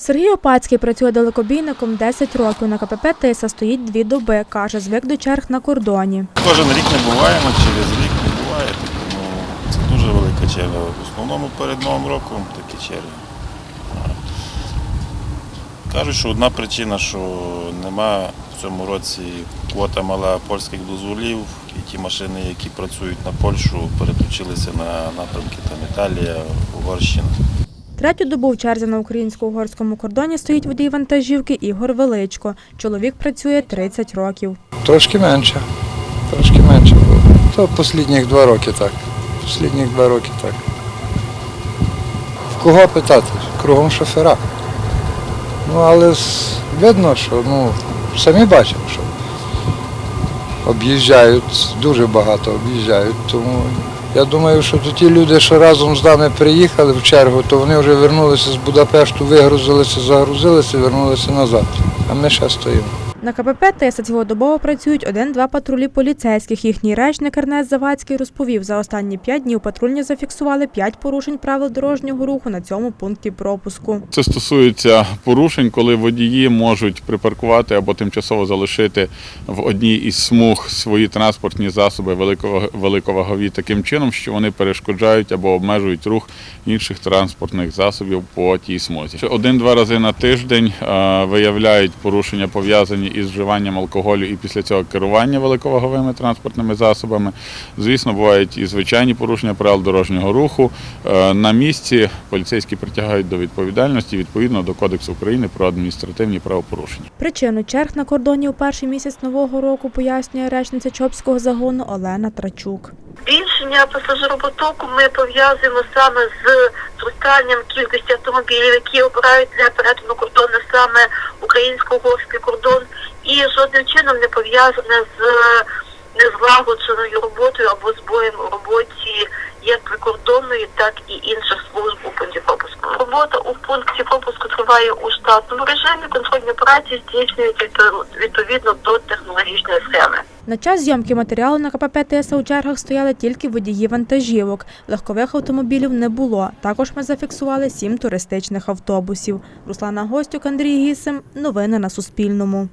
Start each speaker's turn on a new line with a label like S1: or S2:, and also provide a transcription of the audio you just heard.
S1: Сергій Опацький працює далекобійником 10 років. На КПП Тиса стоїть дві доби. Каже, звик до черг на кордоні.
S2: Кожен рік не буваємо, через рік не буває. Тому це дуже велика черга. В основному перед Новим роком такі черги. Кажуть, що одна причина, що нема в цьому році квота мала польських дозволів, і ті машини, які працюють на Польщу, переключилися на напрямки там Італія, Угорщина.
S1: Третю добу в черзі на українсько-угорському кордоні стоїть водій вантажівки Ігор Величко. Чоловік працює 30 років.
S3: Трошки менше. Трошки менше. То останніх два роки так. Останніх два роки так. В кого питати? Кругом шофера. Ну, але видно, що ну, самі бачимо, що об'їжджають, дуже багато об'їжджають. Тому я думаю, що то ті люди, що разом з нами приїхали в чергу, то вони вже вернулися з Будапешту, вигрузилися, загрузилися вернулися назад. А ми ще стоїмо.
S1: На КПП Тиса цілодобово працюють один-два патрулі поліцейських. Їхній речник Ернест Завадський розповів, за останні п'ять днів патрульні зафіксували п'ять порушень правил дорожнього руху на цьому пункті пропуску.
S4: Це стосується порушень, коли водії можуть припаркувати або тимчасово залишити в одній із смуг свої транспортні засоби великоваг- великовагові таким чином, що вони перешкоджають або обмежують рух інших транспортних засобів по тій смузі. Один-два рази на тиждень е, виявляють порушення пов'язані із вживанням алкоголю і після цього керування великоваговими транспортними засобами. Звісно, бувають і звичайні порушення правил дорожнього руху. Е, На місці поліцейські притягають до відповідальності відповідно до Кодексу України про адміністративні правопорушення.
S1: Причину черг на кордоні у перший місяць нового року пояснює речниця Чопського загону Олена Трачук.
S5: Збільшення пасажиропотоку ми пов'язуємо саме з зростанням кількості автомобілів, які обирають для перетину кордону саме українсько-угорський кордон, і жодним чином не пов'язане з незлагодженою роботою або збоєм у роботі як прикордонної, так і інших служб у пункті пропуску. Робота у пункті пропуску триває у штатному режимі. Контрольні операції здійснюються відпо- відповідно до технологічної схеми.
S1: На час зйомки матеріалу на КПП Тиса у чергах стояли тільки водії вантажівок. Легкових автомобілів не було. Також ми зафіксували сім туристичних автобусів. Руслана Гостюк, Андрій Гісим. Новини на Суспільному.